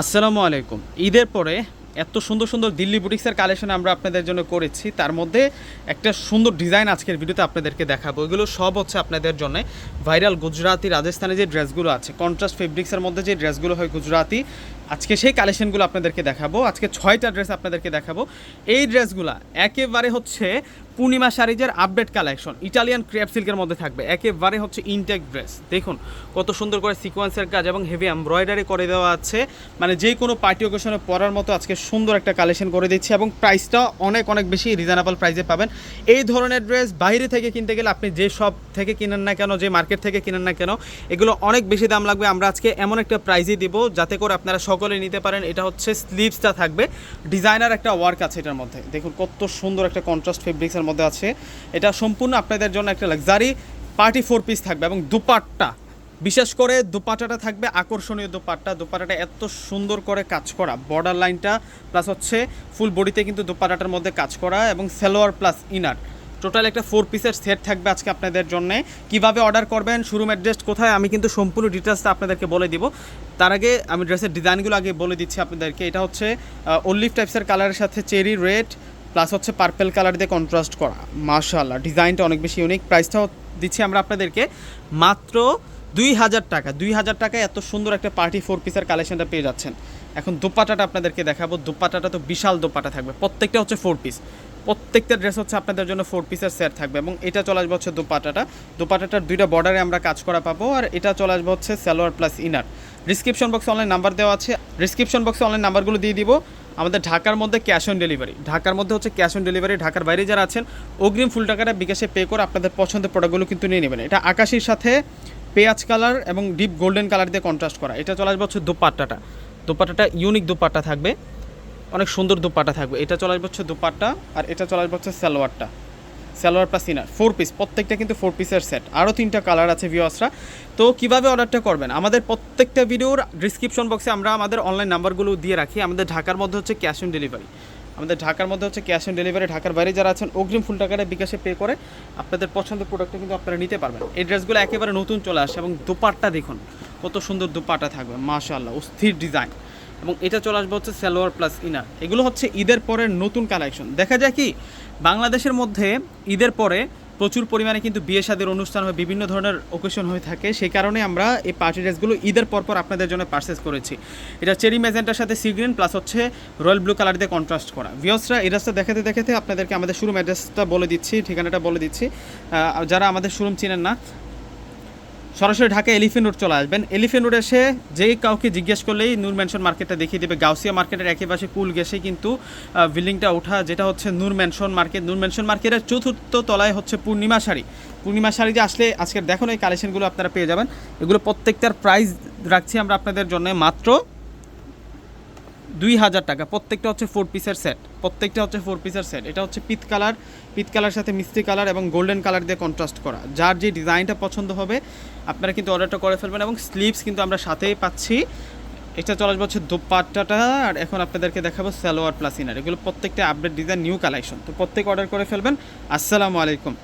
আসসালামু আলাইকুম। ঈদের পরে এত সুন্দর সুন্দর দিল্লি বুটিক্সের কালেকশন আমরা আপনাদের জন্য করেছি। তার মধ্যে একটা সুন্দর ডিজাইন আজকের ভিডিওতে আপনাদেরকে দেখাবো। এগুলো সব হচ্ছে আপনাদের জন্য ভাইরাল গুজরাতি রাজস্থানে যে ড্রেসগুলো আছে কন্ট্রাস্ট ফেব্রিক্সের মধ্যে যে ড্রেসগুলো হয় গুজরাতি, আজকে সেই কালেকশনগুলো আপনাদেরকে দেখাবো। আজকে ছয়টা ড্রেস আপনাদেরকে দেখাবো। এই ড্রেসগুলো একেবারে হচ্ছে পূর্ণিমা শাড়িজের আপডেট কালেকশন ইটালিয়ান ক্রেপ সিল্কের মধ্যে থাকবে। একেবারে হচ্ছে ইনটেক ড্রেস দেখুন, কত সুন্দর করে সিকোয়েন্সের কাজ এবং হেভি এমব্রয়ডারি করে দেওয়া আছে। মানে যে কোনো পার্টি ওকেশনে পরার মতো আজকে সুন্দর একটা কালেকশন করে দিচ্ছি এবং প্রাইসটা অনেক অনেক বেশি রিজনেবল প্রাইসে পাবেন। এই ধরনের ড্রেস বাইরে থেকে কিনতে গেলে আপনি যে সব থেকে কিনেন না কেন, যে মার্কেট থেকে কিনেন না কেন, এগুলো অনেক বেশি দাম লাগবে। আমরা আজকে এমন একটা প্রাইজে দিব যাতে করে আপনারা সকলে নিতে পারেন। এটা হচ্ছে স্লিভসটা থাকবে। ডিজাইনার একটা ওয়ার্ক আছে এটার মধ্যে। দেখুন, কত সুন্দর একটা কন্ট্রাস্ট ফেব্রিক্সের মধ্যে আছে। এটা সম্পূর্ণ আপনাদের জন্য একটা লাক্সারি পার্টি ফোর পিস থাকবে এবং দুপাট্টা। বিশেষ করে দুপাটাটা থাকবে, আকর্ষণীয় দুপাট্টা। দুপাটাটা এত সুন্দর করে কাজ করা। বর্ডার লাইনটা প্লাস হচ্ছে ফুল বডিতে কিন্তু দুপাটাটার মধ্যে কাজ করা এবং সেলোয়ার প্লাস ইনার টোটাল একটা ফোর পিসের সেট থাকবে আজকে আপনাদের জন্য। কীভাবে অর্ডার করবেন শুরুম অ্যাড্রেস কোথায়, আমি কিন্তু সম্পূর্ণ ডিটেলসটা আপনাদেরকে বলে দিব। তার আগে আমি ড্রেসের ডিজাইনগুলো আগে বলে দিচ্ছি আপনাদেরকে। এটা হচ্ছে অলিভ টাইপসের কালারের সাথে চেরি রেড প্লাস হচ্ছে পার্পেল কালার দিয়ে কন্ট্রাস্ট করা। মাশাআল্লাহ ডিজাইনটা অনেক বেশি ইউনিক প্রাইসটাও দিচ্ছি আমরা আপনাদেরকে। মাত্র দুই হাজার টাকা। দুই হাজার টাকায় এত সুন্দর একটা পার্টি ফোর পিসের কালেকশনটা পেয়ে যাচ্ছেন। এখন দুপাটাটা আপনাদেরকে দেখাবো। দুপাটাটা তো বিশাল দুপাটা থাকবে। প্রত্যেকটা হচ্ছে ফোর পিস প্রত্যেকটা ড্রেস হচ্ছে আপনাদের জন্য ফোর পিসের সেট থাকবে এবং এটা চলে আসবে হচ্ছে দুপাটাটা। দুপাটাটার দুইটা বর্ডারে আমরা কাজ করা পাবো আর এটা চলে আসবে হচ্ছে সালোয়ার প্লাস ইনার ডিসক্রিপশন বক্সে অনলাইন নাম্বার দেওয়া আছে। ডিসক্রিপশন বক্সে অনলাইন নাম্বারগুলো দিয়ে দিব। আমাদের ঢাকার মধ্যে ক্যাশ অন ডেলিভারি ঢাকার মধ্যে হচ্ছে ক্যাশ অন ডেলিভারি ঢাকার বাইরে যারা আছেন, অগ্রিম ফুল টাকাটা বিকাশে পে করে আপনাদের পছন্দের প্রোডাক্টগুলো কিন্তু নিয়ে নেবেন। এটা আকাশের সাথে পেঁয়াজ কালার এবং ডিপ গোল্ডেন কালার দিয়ে কন্ট্রাস্ট করা। এটা চলে আসবে হচ্ছে দুপাট্টাটা। দুপাট্টাটা ইউনিক দুপাট্টা থাকবে। অনেক সুন্দর দুপাট্টা থাকবে। এটা চলে আসবে হচ্ছে দুপাট্টা আর এটা চলে আসবে হচ্ছে সালোয়ারটা। Salwar plus inner four piece প্রত্যেকটা কিন্তু ফোর পিসের সেট আরও তিনটা কালার আছে ভিওয়াসরা তো কীভাবে অর্ডারটা করবেন? আমাদের প্রত্যেকটা ভিডিওর ডিসক্রিপশন বক্সে আমরা আমাদের অনলাইন নাম্বারগুলো দিয়ে রাখি। আমাদের ঢাকার মধ্যে হচ্ছে ক্যাশ অন ডেলিভারি আমাদের ঢাকার মধ্যে হচ্ছে ক্যাশ অন ডেলিভারি ঢাকার বাইরে যারা আছেন, অগ্রিম ফুল টাকাটা বিকাশে পে করে, আপনাদের পছন্দের প্রোডাক্টটা কিন্তু আপনারা নিতে পারবেন। এই ড্রেসগুলো একেবারে নতুন চলে আসে এবং দুপাট্টা দেখুন, কত সুন্দর দুপাট্টা থাকবে, মাশাআল্লাহ, অস্থির ডিজাইন এবং এটা চলে আসবে হচ্ছে সালোয়ার প্লাস ইনার এগুলো হচ্ছে ঈদের পরের নতুন কালেকশন দেখা যায় কি, বাংলাদেশের মধ্যে ঈদের পরে প্রচুর পরিমাণে কিন্তু বিয়ে শাদের অনুষ্ঠান হয়, বিভিন্ন ধরনের ওকেশন হয়ে থাকে। সেই কারণে আমরা এই পার্টি ড্রেসগুলো ঈদের পর পর আপনাদের জন্য পারচেস করেছি। এটা চেরি ম্যাজেন্টার সাথে সি গ্রিন প্লাস হচ্ছে রয়্যাল ব্লু কালার দিয়ে কন্ট্রাস্ট করা। ভিওসরা এই ড্রেসটা দেখাতে দেখাতে আপনাদেরকে আমাদের শোরুম অ্যাড্রেসটা বলে দিচ্ছি, ঠিকানাটা বলে দিচ্ছি। যারা আমাদের শোরুম চিনেন না সরাসরি ঢাকা এলিফেন্ট রোড চলে আসবেন। এলিফেন্ট রোড এসে যেই কাউকে জিজ্ঞেস করলেই নূর ম্যানশন মার্কেটটা দেখিয়ে দেবে। গাউসিয়া মার্কেটের একেবারে কুল গেছে কিন্তু বিল্ডিংটা ওঠা, যেটা হচ্ছে Noor mansion market. Noor mansion মার্কেটের চতুর্থ তলায় হচ্ছে পূর্ণিমা শাড়ি। পূর্ণিমা শাড়ি যে আসলে আজকের দেখুন এই কালেকশনগুলো আপনারা পেয়ে যাবেন। এগুলো প্রত্যেকটার প্রাইস রাখছি আমরা আপনাদের জন্য। মাত্র দুই হাজার টাকা। প্রত্যেকটা হচ্ছে ফোর পিসের সেট প্রত্যেকটা হচ্ছে ফোর পিসের সেট এটা হচ্ছে পিত কালার পিত কালার সাথে মিষ্টি কালার এবং গোল্ডেন কালার দিয়ে কন্ট্রাস্ট করা। যার যে ডিজাইনটা পছন্দ হবে, আপনারা কিন্তু অর্ডারটা করে ফেলবেন এবং স্লিভস কিন্তু আমরা সাথেই পাচ্ছি। এটা চলে আসবে হচ্ছে দোপাট্টাটা। আর এখন আপনাদেরকে দেখাবো সালোয়ার প্লাস ইনার এগুলো প্রত্যেকটা আপডেট ডিজাইন নিউ কালেকশন তো প্রত্যেক অর্ডার করে ফেলবেন। আসসালামু আলাইকুম।